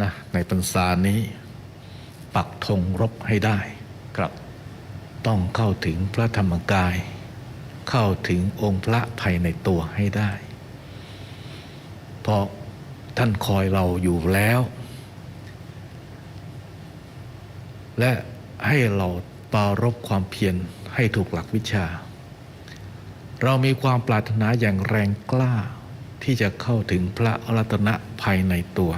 นะในพรรษานี้ ปักธงรบให้ได้ครับ ต้องเข้าถึงพระธรรมกาย เข้าถึงองค์พระภายในตัวให้ได้ เพราะท่านคอยเราอยู่แล้ว และให้เราปารบความเพียรให้ถูกหลักวิชา เรามีความปรารถนาอย่างแรงกล้าที่จะเข้าถึงพระรัตนะภายในตัว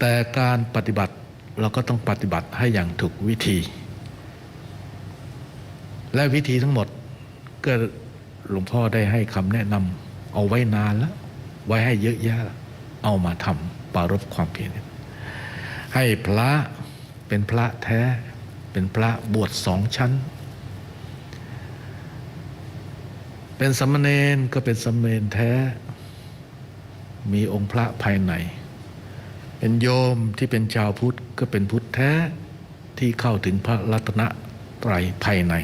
แต่การปฏิบัติเราก็ต้องปฏิบัติให้อย่างถูกวิธี และวิธีทั้งหมดก็หลวงพ่อได้ให้คำแนะนำเอาไว้นานแล้ว ไว้ให้เยอะแยะเอามาทำปรารบความเพียรให้พระเป็นพระแท้ เป็นพระบวชสองชั้น เป็นสามเณรก็เป็นสามเณรแท้ มีองค์พระภายใน เป็นโยมที่เป็นชาวพุทธก็เป็นพุทธแท้ที่เข้าถึงพระรัตนตรัยภายใน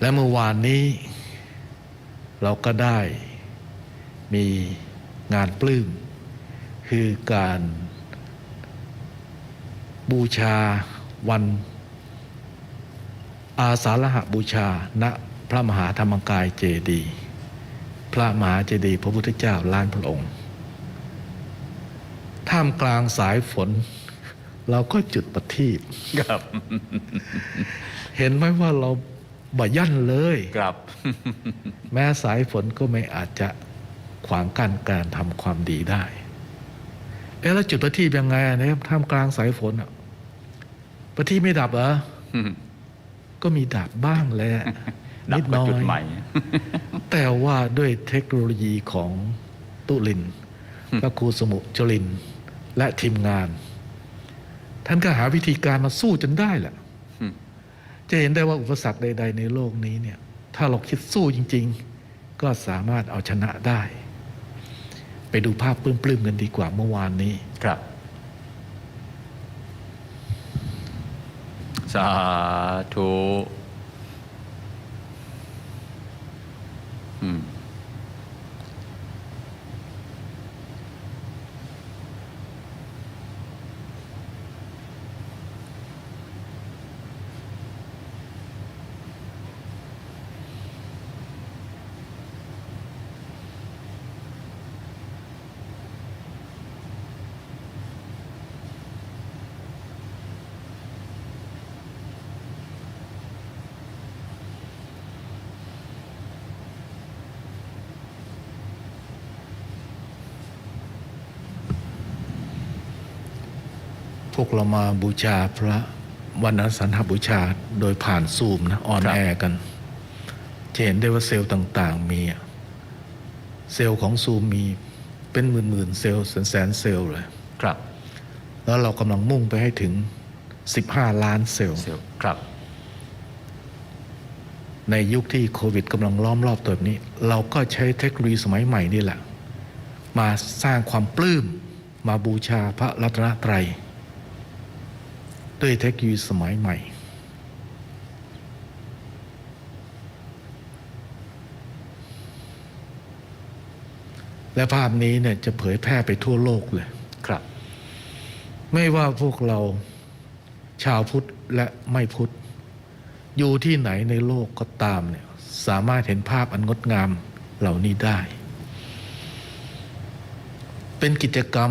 และเมื่อวานนี้ เราก็ได้มีงานปลื้มคือการบูชาวันอาสาฬหบูชาณพระมหาธรรมกายเจดีย์ พระมหาเจดีย์พระพุทธเจ้าล้านพระองค์ ท่ามกลางสายฝน เราก็จุดประทีปครับ เห็นไหมว่าเราบ่ยั่นเลยครับ แม้สายฝนก็ไม่อาจจะขวางกั้นการทำความดีได้เอ๊ะแล้วจุดประทีปยังไงอะเนี่ยท่ามกลางสายฝนอะประทีปไม่ดับเหรอก็มีดับบ้างแหละ ดันิบดมาน้อจุดยใหม่ แต่ว่าด้วยเทคโนโลยีของตุลินพระครูสมุจรินทร์และทีมงาน ท่านก็หาวิธีการมาสู้จนได้แหละอืมจะเห็นได้ว่าอุปสรรคใด ๆ ในโลกนี้เนี่ย ถ้าเราคิดสู้จริง ๆ ก็สามารถเอาชนะได้ ไปดูภาพปลื้มๆกันดีกว่าเมื่อวานนี้ครับสาธุ พวกเรามาบูชาพระวันอสันหบูชาโดยผ่านซูมนะออนครับแอร์กันจะเห็นได้ว่าเซลล์ต่างๆ มีอะเซลล์ของซูมมีเป็นหมื่นๆเซลล์แสนๆเซลล์เลยครับ แล้วเรากำลังมุ่งไปให้ถึง 15 ล้านเซลล์เซลลครับ ในยุคที่โควิดกำลังล้อมรอบตัวแบบนี้ เราก็ใช้เทคโนโลยีสมัยใหม่นี่แหละ มาสร้างความปลื้มมาบูชาพระรัตนตรัย ด้วยเทคโนโลยีสมัยใหม่ และภาพนี้เนี่ยจะเผยแพร่ไปทั่วโลกเลยครับ ไม่ว่าพวกเราชาวพุทธและไม่พุทธ อยู่ที่ไหนในโลกก็ตามเนี่ยสามารถเห็นภาพอันงดงามเหล่านี้ได้ เป็นกิจกรรม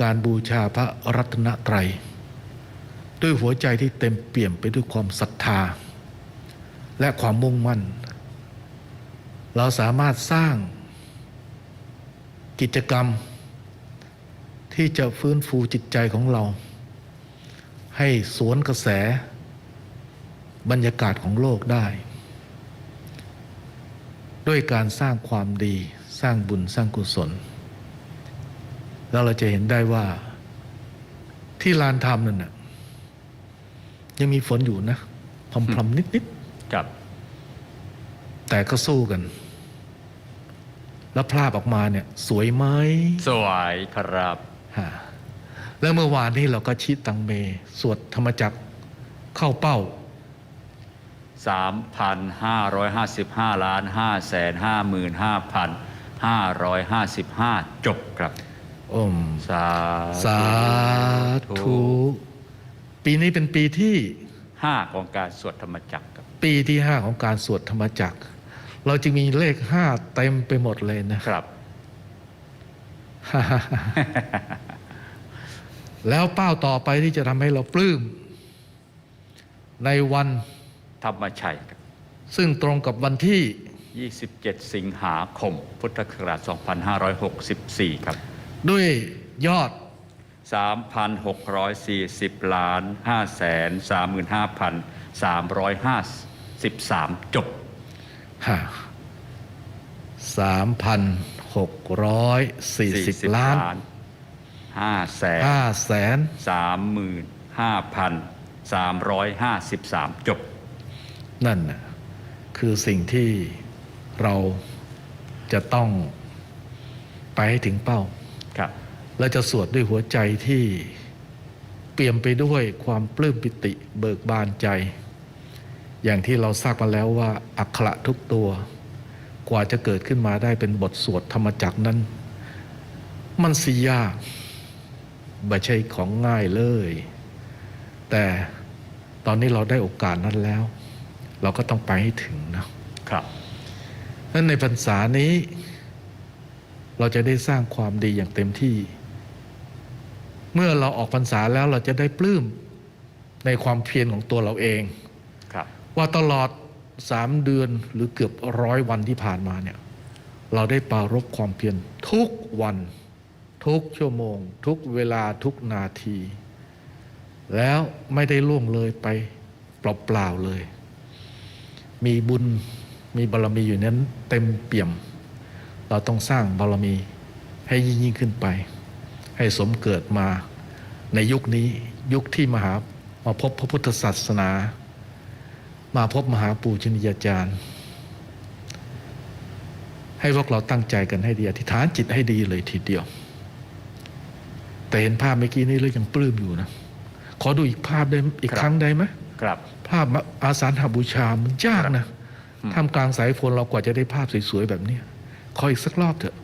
การบูชาพระรัตนตรัย ด้วยหัวใจที่เต็มเปี่ยมไปด้วยความศรัทธา และความมุ่งมั่น เราสามารถสร้างกิจกรรม ที่จะฟื้นฟูจิตใจของเรา ให้สวนกระแส บรรยากาศของโลกได้ ด้วยการสร้างความดีสร้างบุญสร้างกุศล แล้วเราจะเห็นได้ว่าที่ลานธรรมนั่นน่ะ ยังมีฝนอยู่นะพรำๆนิดครับ ๆ แต่ก็สู้กัน แล้วภาพออกมาเนี่ย สวยไหมสวยครับ ฮะแล้วเมื่อวานนี้เราก็ชิตังเม สวดธรรมจักรเข้าเป้า 3,555 ล้าน5แสน55,000 2555 จบครับ อม สาสาธุ ปีนี้เป็นปีที่ห้าของการสวดธรรมจักรครับ ปีที่ห้าของการสวดธรรมจักร เราจึงมีเลขห้าเต็มไปหมดเลยนะครับ แล้วเป้าต่อไปที่จะทำให้เราปลื้ม ในวันธรรมชัยครับ ซึ่งตรงกับวันที่ 27 สิงหาคม พุทธศักราช 2564 ครับ ด้วยยอด 3,640 ล้าน 535,353 จบสามพันหกร้อยสี่สิบล้าน5แสนห้าแสน35,353 จบ นั่นน่ะคือสิ่งที่เราจะต้องไปให้ถึงเป้า ครับและจะสวดด้วยหัวใจที่เปี่ยมไปด้วยความปลื้มปิติเบิกบานใจ อย่างที่เราทราบมาแล้วว่าอักขระทุกตัว กว่าจะเกิดขึ้นมาได้เป็นบทสวดธรรมจักรนั้น มันสิยากไม่ใช่ของง่ายเลย แต่ตอนนี้เราได้โอกาสนั้นแล้ว เราก็ต้องไปให้ถึงนะครับนั้นในพรรษานี้ เราจะได้สร้างความดีอย่างเต็มที่ เมื่อเราออกพรรษาแล้วเราจะได้ปลื้มในความเพียรของตัวเราเองครับว่าตลอดสามเดือนหรือเกือบร้อยวันที่ผ่านมาเนี่ยเราได้ปรารบความเพียรทุกวัน ทุกชั่วโมง ทุกเวลาทุกนาที แล้วไม่ได้ล่วงเลยไปเปล่าๆเลย มีบุญมีบารมีอยู่นั้นเต็มเปี่ยม เราต้องสร้างบารมีให้ยิ่งยิ่งขึ้นไป ให้สมเกิดมา ในยุคนี้ยุคที่มหามาพบพระพุทธศาสนา มาพบมหาปูชนียาจารย์ ให้พวกเราตั้งใจกันให้ดีอธิษฐานจิตให้ดีเลยทีเดียว แต่เห็นภาพเมื่อกี้นี้แล้วยังปลื้มอยู่นะ ขอดูอีกภาพได้อีกครับครั้งได้ไหมครับภาพอาสาฬหบูชามันยากนะท่ามกลางสายฝนเรากว่าจะได้ภาพสวยๆแบบเนี้ยขออีกสักรอบเถอะ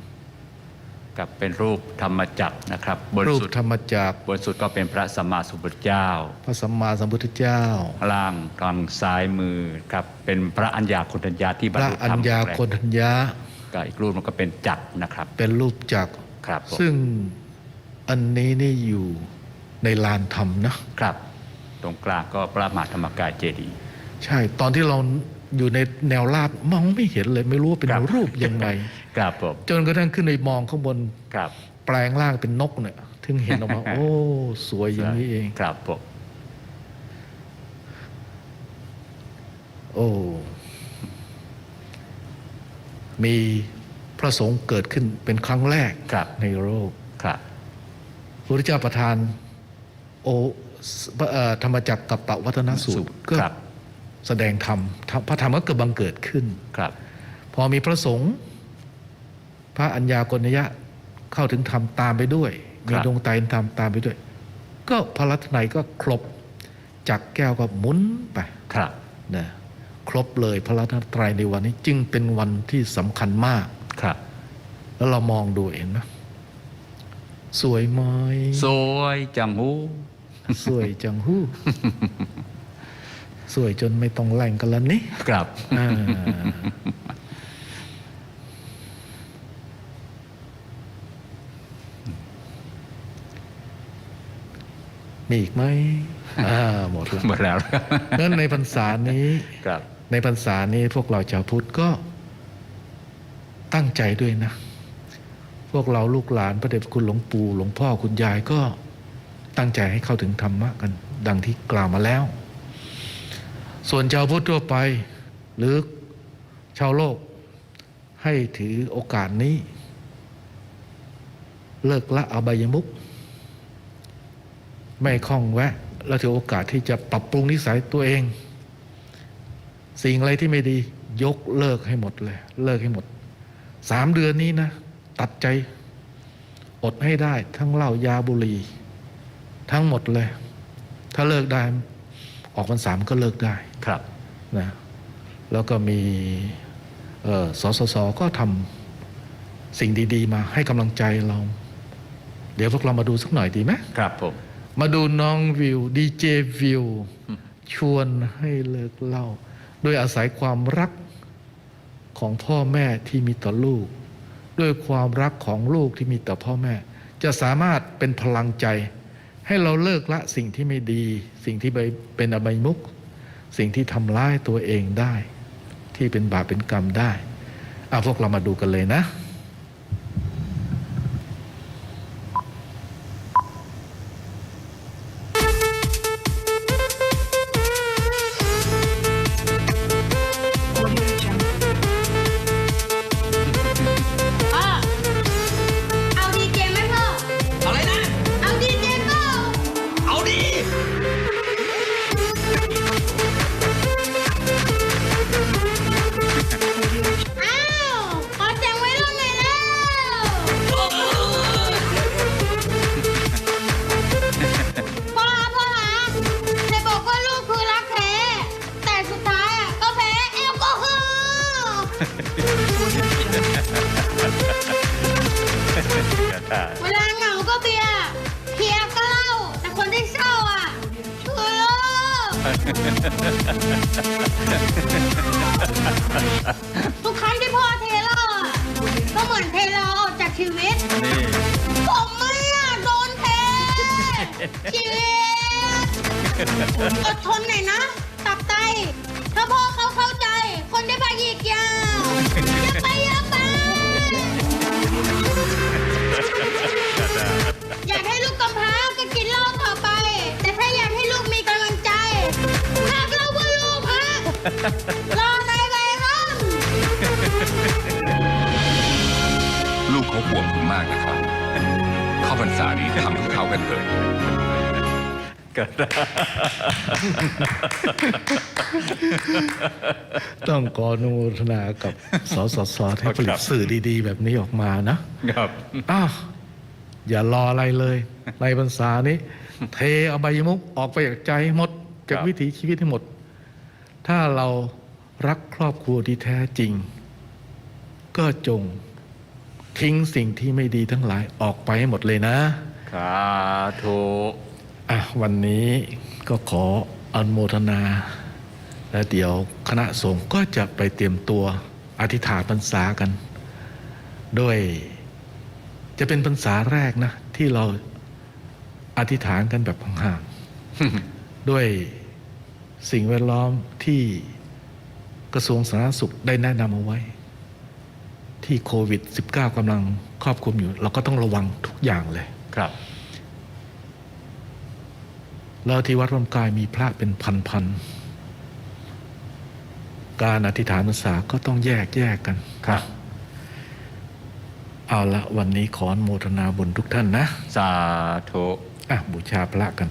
กับเป็นรูปธรรมจักรนะครับบนรูปสุดธรรมจักรบนสุดก็เป็นพระสัมมาสัมพุทธเจ้า พระสัมมาสัมพุทธเจ้าล่างทางซ้ายมือครับเป็นพระอัญญาคุณัญญาที่บพรรระลุอัธรญรมญาแรกคนทัญญาก็อีกรูปมันก็เป็นจักรนะครับเป็นรูปจักร ครับผมซึ่งอันนี้นี่อยู่ในลานธรรมนะ ครับ ตรงกลางก็พระมหาธรรมกายเจดีย์ ใช่ตอนที่เราอยู่ในแนวราบมองไม่เห็นเลย ไม่รู้ว่าเป็นครับ รูปยังไง ครับผมจนกระทั่งขึ้นไปมองข้างบนครับ แปลงร่างเป็นนกเนี่ยถึงเห็นออกมา โอ้ สวยอย่างนี้เอง ครับผมโอ้ มีพระสงฆ์เกิดขึ้นเป็นครั้งแรกครับในโลกครับพระพุทธเจ้าประทานโอเอ่อธรรมจักรกับปวัฒนสูตรก็ครับแสดงธรรม พระธรรมก็เกิดบังเกิดขึ้น ครับ พอมีพระสงฆ์ พระอัญญากรณยะเข้าถึงธรรมตามไปด้วย มีดวงตาเห็นธรรมตามไปด้วย ก็พระรัตนัยก็ครบจักรแก้วก็หมุนไปครับนะครบเลยพระรัตนตรัยในวันนี้จึงเป็นวันที่สำคัญมากครับ แล้วเรามองดูเห็นไหมสวยไหมสวยจังหูสวยจังหู้สวยจนไม่ต้องแล่งกันแล้วนี่ครับ มีอีกไหมอ่าหมดแล้วหมดแล้วนั้นในพรรษานี้ครับ ในพรรษานี้พวกเราชาวพุทธก็ตั้งใจด้วยนะ พวกเราลูกหลานพระเดชพระคุณหลวงปู่หลวงพ่อคุณยายก็ตั้งใจให้เข้าถึงธรรมะกัน ดังที่กล่าวมาแล้ว ส่วนชาวพุทธทั่วไป หรือชาวโลกให้ถือโอกาสนี้ เลิกละอบายมุข ไม่คล้องแวะและถือโอกาสที่จะปรับปรุงนิสัยตัวเอง สิ่งอะไรที่ไม่ดียกเลิกให้หมดเลย เลิกให้หมดสามเดือนนี้นะ ตัดใจ อดให้ได้ ทั้งเหล้ายาบุหรี่ทั้งหมดเลย ถ้าเลิกได้ ออกพรรษามันก็เลิกได้ครับนะแล้วก็มีเอ่อสสสก็ทำสิ่งดี ๆ มาให้กำลังใจเรา เดี๋ยวพวกเรามาดูสักหน่อยดีไหมครับผม มาดูน้องวิวดีเจวิว ชวนให้เลิกเหล่าด้วยอาศัยความรักของพ่อแม่ที่มีต่อลูก ด้วยความรักของลูกที่มีต่อพ่อแม่ จะสามารถเป็นพลังใจ ให้เราเลิกละสิ่งที่ไม่ดี สิ่งที่เป็นอบายมุกสิ่งที่ทำร้ายตัวเองได้ ที่เป็นบาปเป็นกรรมได้อาพวกเรามาดูกันเลยนะ ทุกครั้งที่พ่อเทเหล้าอะก็เหมือนเทเราออกจากชีวิต นี่ผมไม่อยากโดนเท ชีวิตอดทนหน่อยนะ ตับไตถ้าพ่อ รอในไว้ครับลูกเขาห่วงคุณมากนะครับ เข้าพรรษานี้ทำทุกเขากันเถิดก็ได้ต้องขออนุโมทนากับสสสที่ผลิตสื่อดีๆ แบบนี้ออกมานะครับอ้าวอย่ารออะไรเลย ในพรรษานี้ เทเอาใบายมุกออกไปจากใจให้หมดจากครับวิถีชีวิตให้หมด ถ้าเรารักครอบครัวที่แท้จริง ก็จงทิ้งสิ่งที่ไม่ดีทั้งหลายออกไปให้หมดเลยนะสาธุอะวันนี้ก็ขออนุโมทนา และเดี๋ยวคณะสงฆ์ก็จะไปเตรียมตัวอธิษฐานพรรษากัน ด้วยจะเป็นพรรษาแรกนะ ที่เราอธิษฐานกันแบบห่างๆด้วย สิ่งแวดล้อมที่กระทรวงสาธารณสุขได้แนะนำเอาไว้ ที่โควิด -19 กำลังครอบคลุมอยู่ เราก็ต้องระวังทุกอย่างเลยครับ แล้วที่วัดพระธรรมกายมีพระเป็นพันๆการอธิษฐานพรรษาก็ต้องแยกแยกกันครับ เอาละวันนี้ขออนุโมทนาบุญทุกท่านนะ สาธุอะบูชาพระกัน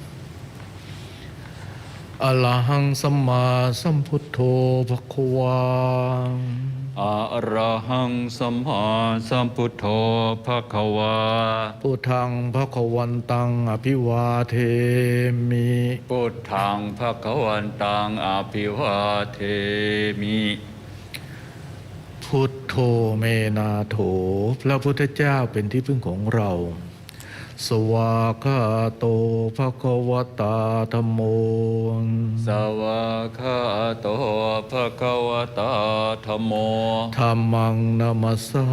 อะระหังสัมมาสัมพุทโธภควาอะระหังสัมมาสัมพุทโธภะคะวาพุทธังภควันตังอภิวาเทมิพุทธังภะคะวันตังอภิวาเทมิพุทโธเมนาโถ พระพุทธเจ้าเป็นที่พึ่งของเรา สวากขาโตภควตาธรรมโมสวากขาโตภะคะวตาธัมโมธรรมังนามัสสา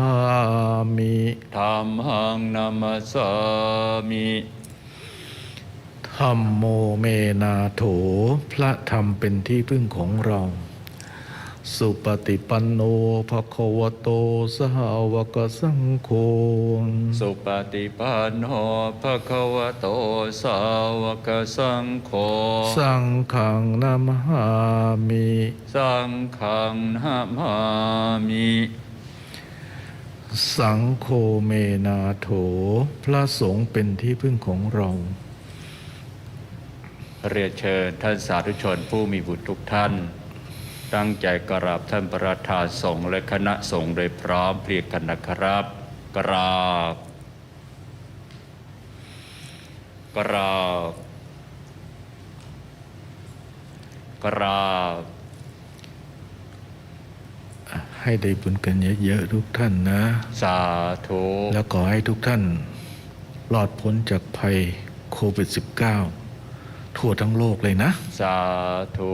มิธัมมังนัมสสามิธรรมโมเมนาโถ พระธรรมเป็นที่พึ่งของเรา สุปฏิปันโนภควโต สหาวกสังโฆ สุปฏิปันโนภะคะวะโต สาวกสังโฆ สังฆังนามหามิ สังฆังนามามิ สังโฆเมนาโถ พระสงฆ์เป็นที่พึ่งของเรา เรียนเชิญท่านสาธุชนผู้มีบุตรทุกท่าน ตั้งใจกราบท่านประธานสงฆ์และคณะสงฆ์โดยพร้อมเพรียงกันนะครับ กราบ กราบ กราบใให้ได้บุญกันเยอะๆทุกท่านนะ สาธุแล้วขอให้ทุกท่านรอดพ้นจากภัยโควิด -19 ทั่วทั้งโลกเลยนะ สาธุ